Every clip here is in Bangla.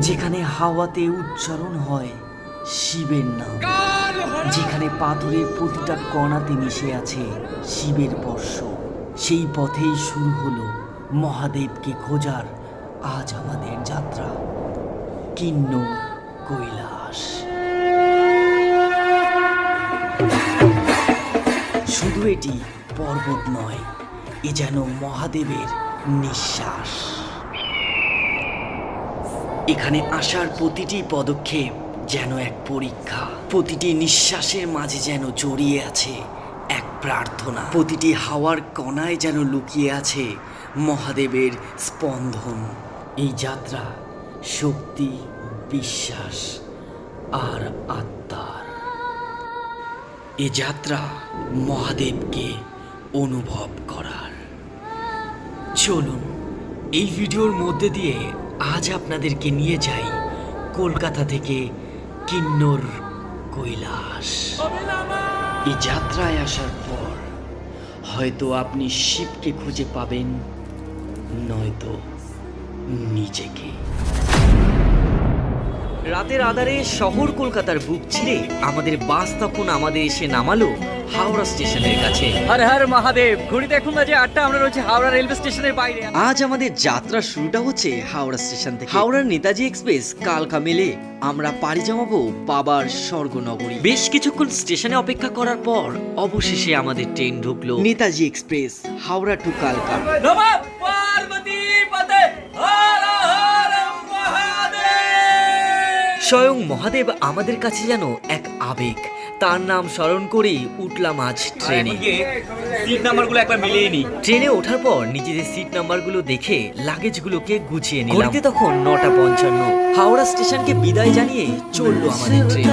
যেখানে হাওয়াতে উচ্চারণ হয় শিবের নাম। যেখানে পাথরের প্রতিটা কণাতে মিশে আছে শিবের বর্ষ সেই পথেই শুরু হলো মহাদেবকে খোঁজার আজ আমাদের যাত্রা। কিন্নর কৈলাস। শুধু এটি পর্বত নয়, এ যেন মহাদেবের নিঃশ্বাস। এখানে আসার প্রতিটি পদক্ষেপ যেন এক পরীক্ষা। প্রতিটি নিঃশ্বাসের মাঝে যেন জড়িয়ে আছে এক প্রার্থনা। প্রতিটি হাওয়ার কণায় যেন লুকিয়ে আছে মহাদেবের স্পন্দন। এই যাত্রা শক্তি, বিশ্বাস আর আত্মার। এ যাত্রা মহাদেবকে অনুভব করার। চলুন, এই ভিডিওর মধ্যে দিয়ে আজ আপনাদেরকে নিয়ে যাই কলকাতা থেকে কিন্নর কৈলাস। এই যাত্রায় আসার পর হয়তো আপনি শিবকে খুঁজে পাবেন, নয়তো নিজেকে। রাতের আধারে শহর কলকাতার বুক ছিঁড়ে আমাদের বাস তখন আমাদের এসে নামালো হাওড়া স্টেশনের কাছে। হর হর মহাদেব ঘড়িতে এখন বাজে আটটা আমরা রয়েছে হাওড়া রেলওয়ে স্টেশনের বাইরে। আজ আমাদের যাত্রা শুরুটা হচ্ছে হাওড়া স্টেশন থেকে। হাওড়ার নেতাজি এক্সপ্রেস কালকা মেলে। আমরা পাড়ি জমাবো বাবার স্বর্গনগরী। বেশ কিছুক্ষণ স্টেশনে অপেক্ষা করার পর অবশেষে আমাদের ট্রেন ঢুকলো। নেতাজি এক্সপ্রেস হাওড়া টু কালকা। নমঃ পার্বতী পতে হর হর মহাদেব। স্বয়ং মহাদেব আমাদের কাছে যেন এক আবেগ। তার নাম স্মরণ করেই উঠলাম আজ ট্রেনে। সিট নাম্বারগুলো একবার মিলিয়ে নি। ট্রেনে ওঠার পর নিজেদের সিট নাম্বারগুলো দেখে লাগেজগুলোকে গুছিয়ে নিলাম। ঘড়িতে তখন নটা পঞ্চান্ন। হাওড়া স্টেশনকে বিদায় জানিয়ে চলল আমাদের ট্রেন।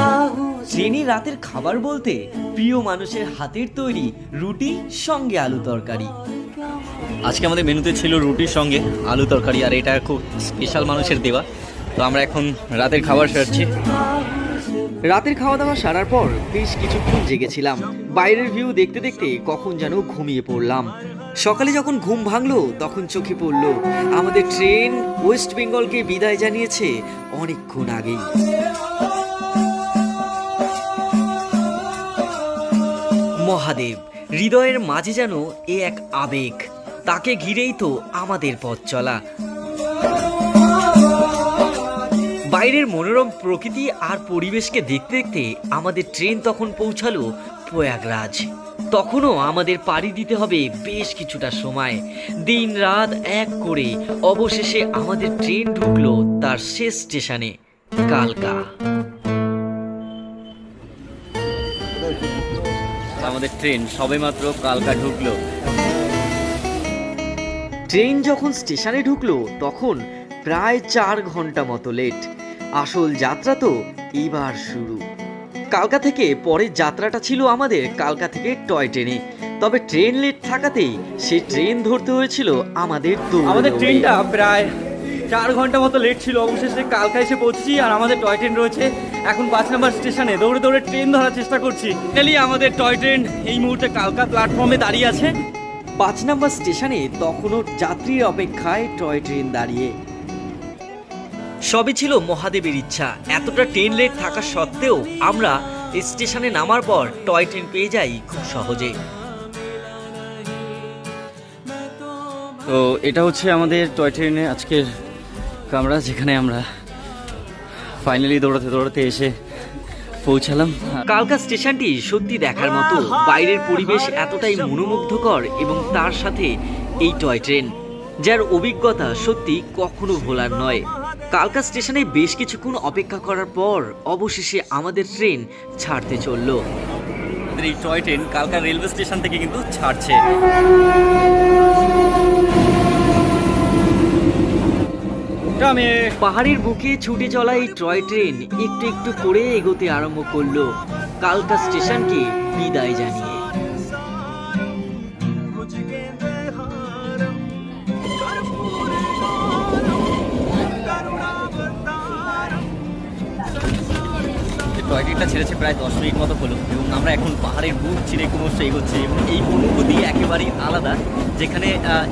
ট্রেনে রাতের খাবার বলতে প্রিয় মানুষের হাতের তৈরি রুটি সঙ্গে আলু তরকারি। আজকে আমাদের মেনুতে ছিল রুটির সঙ্গে আলু তরকারি আর এটা খুব স্পেশাল মানুষের দেওয়া। তো আমরা এখন রাতের খাবার সারছি। রাতের খাওয়া দাওয়া সারার পর বেশ কিছুক্ষণ জেগেছিলাম। বাইরের ভিউ দেখতে দেখতে কখন যেন ঘুমিয়ে পড়লাম। সকালে যখন ঘুম ভাঙলো, তখন চোখে পড়ল, আমাদের ট্রেন ওয়েস্ট বেঙ্গলকে বিদায় জানিয়েছে অনেকক্ষণ আগেই। মহাদেব, হৃদয়ের মাঝে যেন এ এক আবেগ, তাকে ঘিরেই তো আমাদের পথ চলা। বাইরের মনোরম প্রকৃতি আর পরিবেশকে দেখতে দেখতে আমাদের ট্রেন তখন পৌঁছালো প্রয়াগরাজ। তখনও আমাদের পাড়ি দিতে হবে বেশ কিছুটা সময়। দিন রাত এক করে অবশেষে আমাদের ট্রেন ঢুকলো তার শেষ স্টেশনে কালকা। আমাদের ট্রেন সবেমাত্র কালকা ঢুকলো। ট্রেন যখন স্টেশনে ঢুকলো তখন প্রায় চার ঘণ্টা মতো লেট। আসল যাত্রা তো এবার শুরু। কালকা থেকে পরের যাত্রাটা ছিল আমাদের কালকা থেকে টয় ট্রেনে। তবে ট্রেন লেট থাকাতেই সে ট্রেন ধরতে হয়েছিল আমাদের তো আমাদের ট্রেনটা প্রায় চার ঘণ্টা মতো লেট ছিল। অবশেষে কালকা এসে পৌঁছেছি আর আমাদের টয় ট্রেন রয়েছে। এখন পাঁচ নম্বর স্টেশনে দৌড়ে দৌড়ে ট্রেন ধরার চেষ্টা করছি। ফাইনালি আমাদের টয় ট্রেন এই মুহূর্তে কালকা প্ল্যাটফর্মে দাঁড়িয়ে আছে। পাঁচ নম্বর স্টেশনে তখনও যাত্রীর অপেক্ষায় টয় ট্রেন দাঁড়িয়ে। সবই ছিল মহাদেবের ইচ্ছা। এতটা ট্রেন লেট থাকা সত্ত্বেও আমরা স্টেশনে নামার পর টয় ট্রেন পেয়ে যাই খুব সহজে। তো এটা হচ্ছে আমাদের টয় ট্রেনে আজকের কামরা যেখানে আমরা ফাইনালি দৌড়াতে দৌড়াতে এসে পৌঁছালাম। কালকা স্টেশনটি সত্যি দেখার মতো বাইরের পরিবেশ এতটাই মনোমুগ্ধকর এবং তার সাথে এই টয় ট্রেন যার অভিজ্ঞতা সত্যি কখনো ভোলার নয়। কালকা স্টেশনে বেশ কিছুক্ষণ অপেক্ষা করার পর অবশেষে আমাদের ট্রেন ছাড়তে চলল। আমাদের এই টয় ট্রেন কালকা রেলওয়ে স্টেশন থেকে কিন্তু ছাড়ছে। পাহাড়ের বুকে ছুটে চলা এই টয় ট্রেন একটু একটু করে এগোতে আরম্ভ করল। কালকা স্টেশনকে বিদায় জানিয়ে। ট্রেনটা ছেড়েছে প্রায় দশ মিনিট মতো হলো এবং আমরা এখন পাহাড়ের বুক চিরে ক্রমশ এগোচ্ছি এবং এই অনুভূতি একেবারেই আলাদা, যেখানে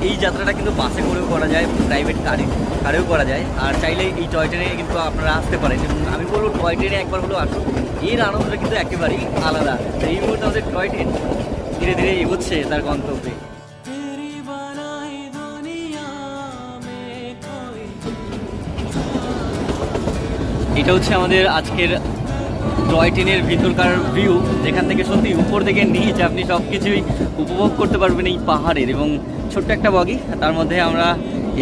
এই যাত্রাটা কিন্তু বাসে করেও করা যায় প্রাইভেট কারে কারেও করা যায়। আর চাইলে এই টয় ট্রেনে কিন্তু আপনারা আসতে পারেন এবং আমি বলব টয় ট্রেনে একবার হলেও আসুন। এর আনন্দটা কিন্তু একেবারেই আলাদা। এই মুহূর্তে আমাদের টয় ট্রেন ধীরে ধীরে এগোচ্ছে তার গন্তব্যে। এটা হচ্ছে আমাদের আজকের টয় ট্রেনের ভিতরকার ভিউ যেখান থেকে সত্যি উপর থেকে নিচ আপনি সব কিছুই উপভোগ করতে পারবেন এই পাহাড়ের। এবং ছোট্ট একটা বগি, তার মধ্যে আমরা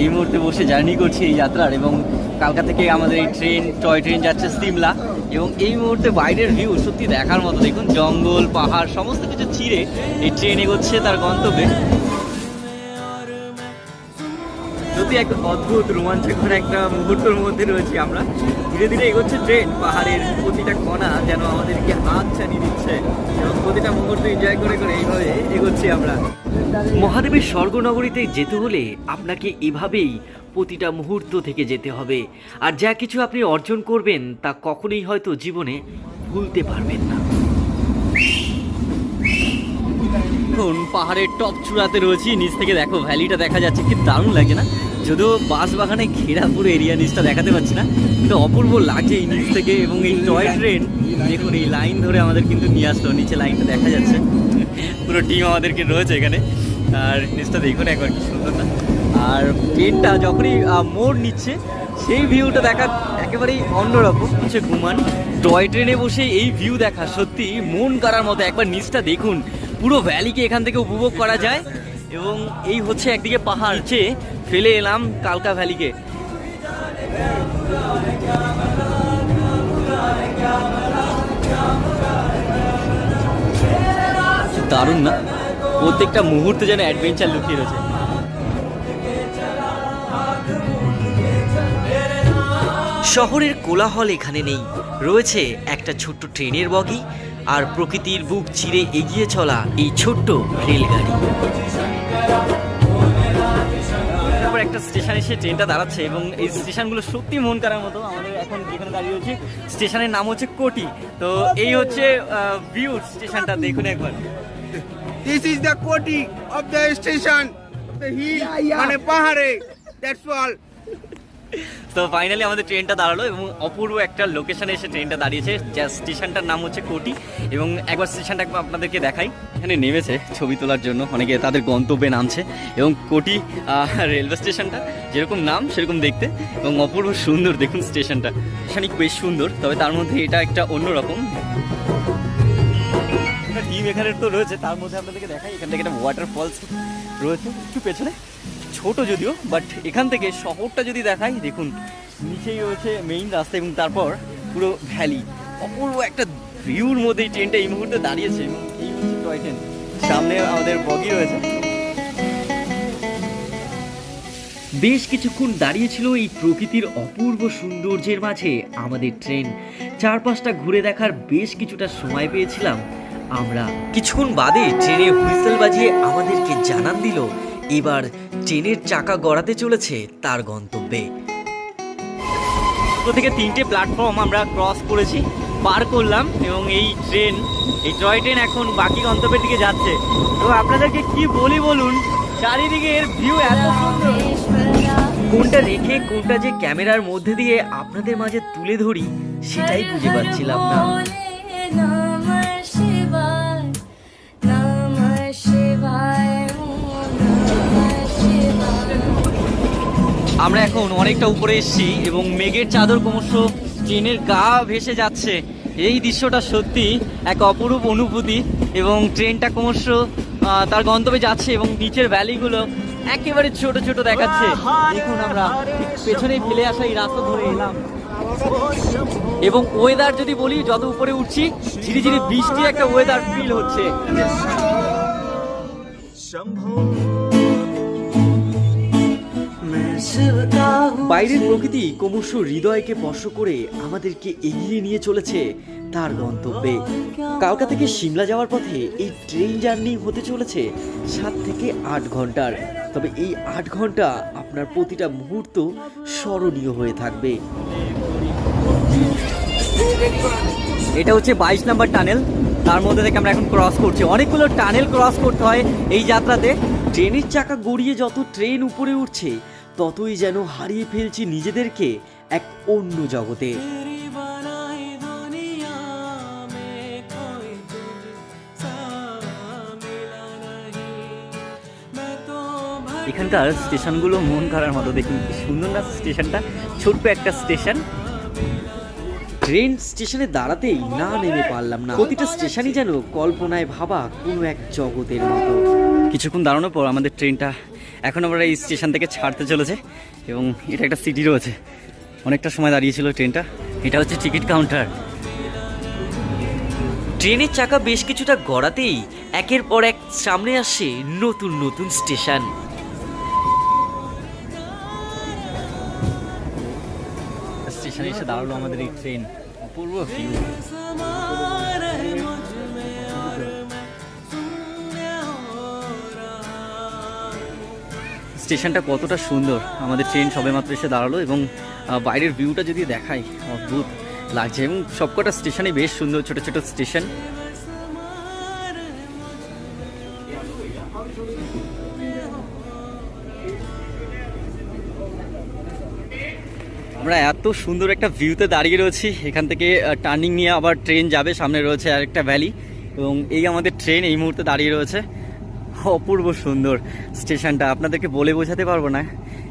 এই মুহূর্তে বসে জার্নি করছি এই যাত্রার। এবং কালকা থেকে আমাদের এই ট্রেন টয় ট্রেন যাচ্ছে সিমলা। এবং এই মুহূর্তে বাইরের ভিউ সত্যি দেখার মতো। দেখুন, জঙ্গল, পাহাড়, সমস্ত কিছু ছিঁড়ে এই ট্রেন এগোচ্ছে তার গন্তব্যে। সত্যি এক অদ্ভুত রোমাঞ্চকর একটা মুহূর্তের মধ্যে রয়েছি আমরা। ধীরে ধীরে এগোচ্ছে ট্রেন, পাহাড়ের প্রতিটা কণা যেন আমাদেরকে হাত ছানিয়ে দিচ্ছে এবং প্রতিটা মুহূর্ত এনজয় করে করে এইভাবে এগোচ্ছি আমরা। মহাদেবের স্বর্গনগরীতে যেতে হলে আপনাকে এভাবেই প্রতিটা মুহূর্ত থেকে যেতে হবে। আর যা কিছু আপনি অর্জন করবেন তা কখনোই হয়তো জীবনে ভুলতে পারবেন না। পাহাড়ের টপ চূড়াতে রয়েছি, নিচ থেকে দেখো, ভ্যালিটা দেখা যাচ্ছে, কি দারুণ লাগে না? যদিও বাগানে ঘেরা পুরো এরিয়া নিচটা দেখাতে পারছি না, কিন্তু অপূর্ব লাগছে এই নিচ থেকে এবং এই টয় ট্রেন দেখুন এই লাইন ধরে আমাদের কিন্তু নিয়ে আসলো, নিচে লাইনটা দেখা যাচ্ছে। পুরো টিম আমাদেরকে রয়েছে এখানে। আর নিচটা দেখুন একবার, কি সুন্দর না। আর ট্রেনটা যখনই মোড় নিচ্ছে, সেই ভিউটা দেখা একেবারেই অন্যরকম। হচ্ছে ঘুমান টয় ট্রেনে বসে এই ভিউ দেখা, সত্যি মন করার মতো। একবার নিচটা দেখুন। পুরো ভ্যালিকে এখান থেকে উপভোগ করা যায়। এবং এই হচ্ছে একদিকে পাহাড় নিচে ফেলে এলাম কালকা ভ্যালিকে। দারুণ না? প্রত্যেকটা মুহূর্তে যেন অ্যাডভেঞ্চার লুকিয়ে রয়েছে। শহরের কোলাহল এখানে নেই। রয়েছে একটা ছোট্ট ট্রেনের বগি আর প্রকৃতির বুক চিরে এগিয়ে চলা এই ছোট্ট রেলগাড়ি। একটা স্টেশন এসে ট্রেনটা দাঁড়াচ্ছে এবং এই স্টেশনগুলো সত্যি মন করার মতো। আমাদের এখন যেখানে দাঁড়িয়ে হচ্ছে স্টেশনের নাম হচ্ছে কোটি। তো এই হচ্ছে ভিউ স্টেশনটা দেখুন একবার। দিস ইজ দ্য কোটি of the station of the hill মানে পাহাড়ে দ্যাটস all. তো ফাইনালি আমাদের ট্রেনটা দাঁড়াল এবং অপূর্ব একটা লোকেশনে এসে ট্রেনটা দাঁড়িয়েছে। যা স্টেশনটার নাম হচ্ছে কোটি এবং একবার স্টেশনটা একবার আপনাদেরকে দেখাই। এখানে নেমেছে ছবি তোলার জন্য। অনেকে তাদের গন্তব্যে নামছে এবং কোটি রেলওয়ে স্টেশনটা যেরকম নাম, সেরকম দেখতে এবং অপূর্ব সুন্দর দেখুন স্টেশনটা। স্টেশনই বেশ সুন্দর, তবে তার মধ্যে এটা একটা অন্যরকম টিম এখানে তো রয়েছে, তার মধ্যে আপনাদেরকে দেখাই। এখান থেকে একটা ওয়াটার ফলস রয়েছে, একটু পেছনে। ছোট যদিও বাট এখান থেকে শহরটা যদি দেখাই, দেখুন, নিচেই রয়েছে মেইন রাস্তা এবং তারপর পুরো ভ্যালি অপূর্ব একটা ভিউর মধ্যে ট্রেনটা এই মুহূর্তে দাঁড়িয়েছে। এই হচ্ছে টয় ট্রেন সামনে আমাদের বগি রয়েছে। বেশ কিছুক্ষণ দাঁড়িয়েছিল এই প্রকৃতির অপূর্ব সৌন্দর্যের মাঝে আমাদের ট্রেন চারপাশটা ঘুরে দেখার বেশ কিছুটা সময় পেয়েছিলাম। আমরা কিছুক্ষণ বাদে ট্রেনে হুইসেল বাজিয়ে আমাদেরকে জানান দিল এবার ট্রেনের চাকা গড়াতে চলেছে তার গন্তব্যে। থেকে তিনটে প্ল্যাটফর্ম আমরা ক্রস করেছি, পার করলাম এবং এই ট্রেন এই টয় ট্রেন এখন বাকি গন্তব্যের দিকে যাচ্ছে। তো আপনাদেরকে কি বলি বলুন, চারিদিকে এর ভিউ এত কোনটা রেখে, কোনটা যে ক্যামেরার মধ্যে দিয়ে আপনাদের মাঝে তুলে ধরি, সেটাই বুঝে পাচ্ছিলাম না। আমরা এখন অনেকটা উপরে এসেছি এবং মেঘের চাদর ক্রমশ ট্রেনের গা ভেসে যাচ্ছে। এই দৃশ্যটা সত্যি এক অপরূপ অনুভূতি এবং ট্রেনটা ক্রমশ তার গন্তব্যে যাচ্ছে এবং নিচের ভ্যালিগুলো একেবারে ছোট ছোট দেখাচ্ছে। দেখুন আমরা ঠিক পেছনেই ফেলে আসা এই রাস্তা ধরে এলাম। এবং ওয়েদার যদি বলি, যত উপরে উঠছি, ঝিরি ঝিরি বৃষ্টি একটা ওয়েদার ফিল হচ্ছে। বাইরের প্রকৃতি ক্রমশ হৃদয়কে স্পর্শ করে আমাদেরকে এগিয়ে নিয়ে চলেছে তার গন্তব্যে। কালকা থেকে সিমলা যাওয়ার পথে এই ট্রেন জার্নি হতে চলেছে সাত থেকে আট ঘণ্টার। তবে এই আট ঘণ্টা আপনার প্রতিটা মুহূর্ত স্মরণীয় হয়ে থাকবে। এটা হচ্ছে বাইশ নাম্বার টানেল। তার মধ্যে থেকে আমরা এখন ক্রস করছি। অনেকগুলো টানেল ক্রস করতে হয় এই যাত্রাতে। ট্রেনের চাকা গড়িয়ে যত ট্রেন উপরে উঠছে ততই যেন হারিয়ে ফেলছি নিজেদেরকে এক অন্য জগতে। এখানকার স্টেশনগুলো মন করার মতো দেখুন কি সুন্দর না স্টেশনটা। ছোট্ট একটা স্টেশন। ট্রেন স্টেশনে দাঁড়াতেই না নেমে পারলাম না। প্রতিটা স্টেশনই যেন কল্পনায় ভাবা কোনো এক জগতের মতো। কিছুক্ষণ দাঁড়ানোর পর আমাদের ট্রেনটা এখন আমরা এই স্টেশন থেকে ছাড়তে চলেছে এবং এটা একটা সিটি রয়েছে। অনেকটা সময় দাঁড়িয়েছিল ট্রেনটা। এটা হচ্ছে টিকিট কাউন্টার। ট্রেনের চাকা বেশ কিছুটা গড়াতেই একের পর এক সামনে আসে নতুন নতুন স্টেশন। স্টেশনে এসে দাঁড়াল আমাদের এই ট্রেন। অপূর্ব স্টেশনটা কতটা সুন্দর। আমাদের ট্রেন সবেমাত্র এসে দাঁড়াল এবং বাইরের ভিউটা যদি দেখাই, অদ্ভুত লাগছে এবং সবকটা স্টেশনে বেশ সুন্দর, ছোট ছোট স্টেশন। আমরা এত সুন্দর একটা ভিউতে দাঁড়িয়ে রয়েছি। এখান থেকে টার্নিং নিয়ে আবার ট্রেন যাবে, সামনে রয়েছে আরেকটা ভ্যালি এবং এই আমাদের ট্রেন এই মুহূর্তে দাঁড়িয়ে রয়েছে। অপূর্ব সুন্দর স্টেশনটা। আপনাদেরকে বলে বোঝাতে পারব না।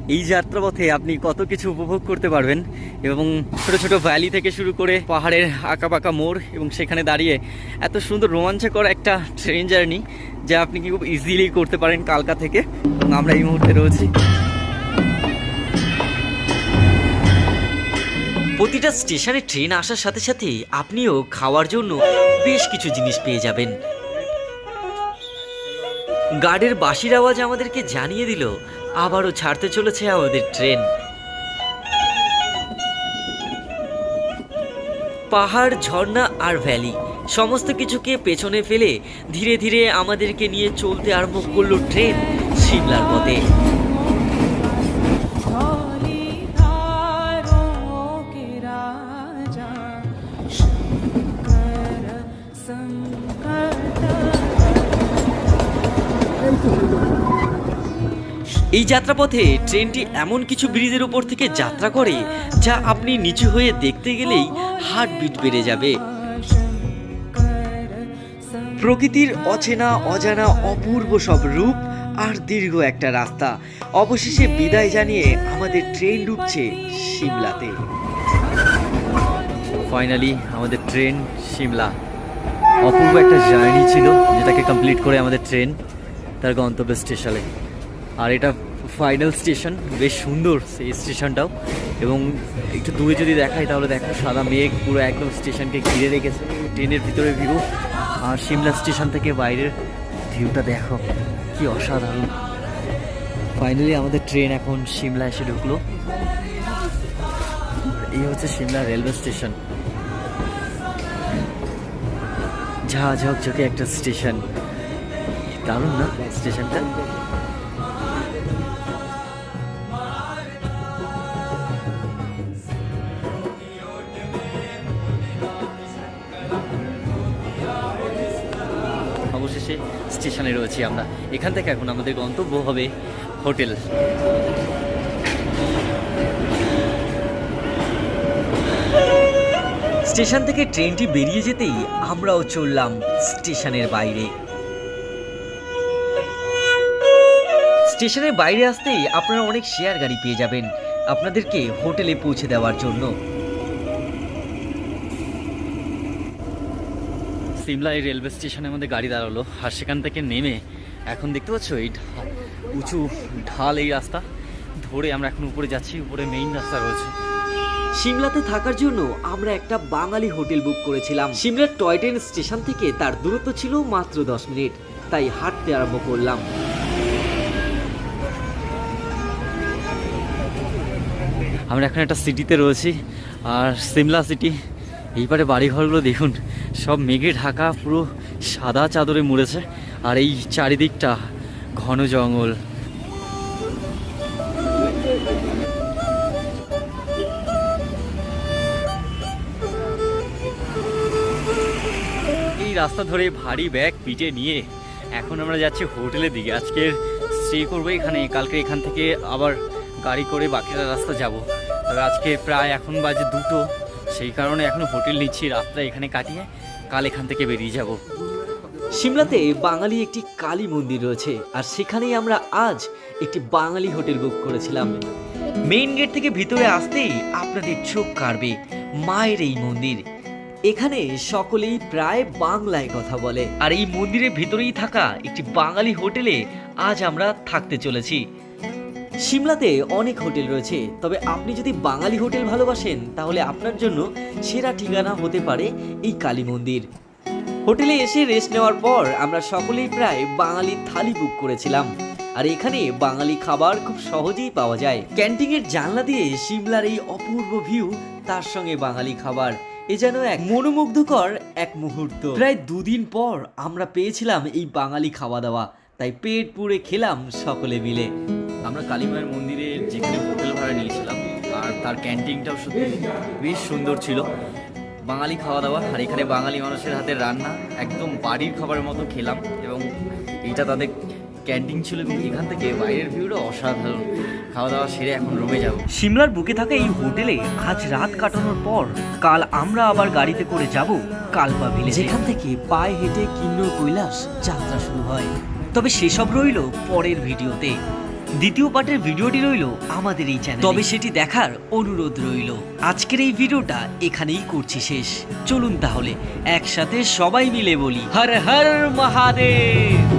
এই যাত্রাপথে আপনি কত কিছু উপভোগ করতে পারবেন এবং ছোট ছোট ভ্যালি থেকে শুরু করে পাহাড়ের আঁকাবাঁকা মোড় এবং সেখানে দাঁড়িয়ে এত সুন্দর রোমাঞ্চকর একটা ট্রেন জার্নি যা আপনি কি খুব ইজিলি করতে পারেন কালকা থেকে। এবং আমরা এই মুহূর্তে রয়েছি। প্রতিটা স্টেশনে ট্রেন আসার সাথে সাথে আপনিও খাওয়ার জন্য বেশ কিছু জিনিস পেয়ে যাবেন। গার্ডের বাঁশির আওয়াজ আমাদেরকে জানিয়ে দিল, আবারও ছাড়তে চলেছে আমাদের ট্রেন। পাহাড়, ঝর্ণা আর ভ্যালি, সমস্ত কিছুকে পেছনে ফেলে ধীরে ধীরে আমাদেরকে নিয়ে চলতে আরম্ভ করল ট্রেন সিমলার পথে। এই যাত্রাপথে ট্রেনটি এমন কিছু ব্রিজের উপর থেকে যাত্রা করে যা আপনি নিচু হয়ে দেখতে গেলেই হার্টবিট বেড়ে যাবে। প্রকৃতির অচেনা, অজানা, অপূর্ব সব রূপ আর দীর্ঘ একটা রাস্তা। অবশেষে বিদায় জানিয়ে আমাদের ট্রেন ঢুকছে সিমলাতে। ফাইনালি আমাদের ট্রেন সিমলা। অপূর্ব একটা জার্নি ছিল যেটাকে কমপ্লিট করে আমাদের ট্রেন তার গন্তব্য স্টেশনে আর এটা ফাইনাল স্টেশন বেশ সুন্দর সেই স্টেশনটাও এবং একটু দূরে যদি দেখাই, তাহলে দেখো সাদা মেঘ পুরো একদম স্টেশনকে ঘিরে রেখেছে। ট্রেনের ভিতরে ভিউ আর সিমলা স্টেশন থেকে বাইরের ভিউটা দেখো, কি অসাধারণ। ফাইনালি আমাদের ট্রেন এখন সিমলা এসে ঢুকলো। এই হচ্ছে সিমলা রেলওয়ে স্টেশন ঝা ঝকঝকে একটা স্টেশন দারুণ না স্টেশনটা স্টেশনে রয়েছি আমরা। এখান থেকে এখন আমাদের গন্তব্য হবে হোটেল। স্টেশন থেকে ট্রেনটি বেরিয়ে যেতেই আমরাও চললাম স্টেশনের বাইরে। স্টেশনের বাইরে আসতেই আপনারা অনেক শেয়ার গাড়ি পেয়ে যাবেন। আপনাদেরকে হোটেলে পৌঁছে দেওয়ার জন্য। সিমলা এই রেলওয়ে স্টেশনে আমাদের গাড়ি দাঁড়াল আর সেখান থেকে নেমে এখন দেখতে পাচ্ছ এই উঁচু ঢাল এই রাস্তা। ধরে আমরা এখন উপরে যাচ্ছি উপরে মেইন রাস্তা রয়েছে। সিমলাতে থাকার জন্য আমরা একটা বাঙালি হোটেল বুক করেছিলাম। সিমলার টয় ট্রেন স্টেশন থেকে তার দূরত্ব ছিল মাত্র দশ মিনিট তাই হাঁটতে আরম্ভ করলাম। আমরা এখন একটা সিটিতে রয়েছি আর সিমলা সিটি এইবারে বাড়িঘরগুলো দেখুন, সব মেঘে ঢাকা পুরো সাদা চাদরে মুড়েছে। আর এই চারিদিকটা ঘন জঙ্গল। এই রাস্তা ধরে ভারী ব্যাগ পিঠে নিয়ে এখন আমরা যাচ্ছি হোটেলের দিকে। আজকের স্টে করব এখানে, কালকে এখান থেকে আবার গাড়ি করে বাকিটা রাস্তা যাব। তবে আজকে প্রায় এখন বাজে দুটো। সেই কারণে এখন হোটেল নিচ্ছি, রাতটা এখানে কাটিয়ে কাল এখান থেকে বেরিয়ে যাব। সিমলাতে বাঙালি একটি কালী মন্দির রয়েছে, আর সেখানেই আমরা আজ একটি বাঙালি হোটেল বুক করেছিলাম। মেইন গেট থেকে ভিতরে আসতেই আপনাদের চোখ কাড়বে মায়ের এই মন্দির। এখানে সকলেই প্রায় বাংলায় কথা বলে, আর এই মন্দিরের ভিতরেই থাকা একটি বাঙালি হোটেলে আজ আমরা থাকতে চলেছি। সিমলাতে অনেক হোটেল রয়েছে, তবে আপনি যদি বাঙালি হোটেল ভালোবাসেন, তাহলে আপনার জন্য সেরা ঠিকানা হতে পারে এই কালী মন্দির। হোটেলে এসে রেস্ট নেওয়ার পর আমরা সকলেই প্রায় বাঙালি থালি বুক করেছিলাম। আর এখানে বাঙালি খাবার খুব সহজেই পাওয়া যায়। ক্যান্টিনের জানলা দিয়ে সিমলার এই অপূর্ব ভিউ তার সঙ্গে বাঙালি খাবার। এ যেন এক মনোমুগ্ধকর এক মুহূর্ত। প্রায় দুদিন পর আমরা পেয়েছিলাম এই বাঙালি খাওয়া দাওয়া। তাই পেট পুড়ে খেলাম সকলে মিলে। আমরা কালীমায়ের মন্দিরের যেখানে হোটেল ভাড়া নিয়েছিলাম আর তার ক্যান্টিনটাও সত্যি বেশ সুন্দর ছিল। বাঙালি খাওয়া দাওয়া আর এখানে বাঙালি মানুষের হাতের রান্না একদম বাড়ির খাবারের মতো খেলাম এবং এইটা তাদের ক্যান্টিন ছিল এবং এখান থেকে বাইরের ভিউটা অসাধারণ। খাওয়া দাওয়া সেরে এখন রুমে যাব। সিমলার বুকে থাকা এই হোটেলে আজ রাত কাটানোর পর কাল আমরা আবার গাড়িতে করে যাব কালপা ভিলেজ যেখান থেকে পায়ে হেঁটে কিন্নর কৈলাস যাত্রা শুরু হয়। তবে সেসব রইল পরের ভিডিওতে। দ্বিতীয় পার্টের ভিডিওটি রইল আমাদের এই চ্যানেল। তবে সেটি দেখার অনুরোধ রইল। আজকের এই ভিডিওটা এখানেই করছি শেষ। চলুন তাহলে, একসাথে সবাই মিলে বলি, হর হর মহাদেব!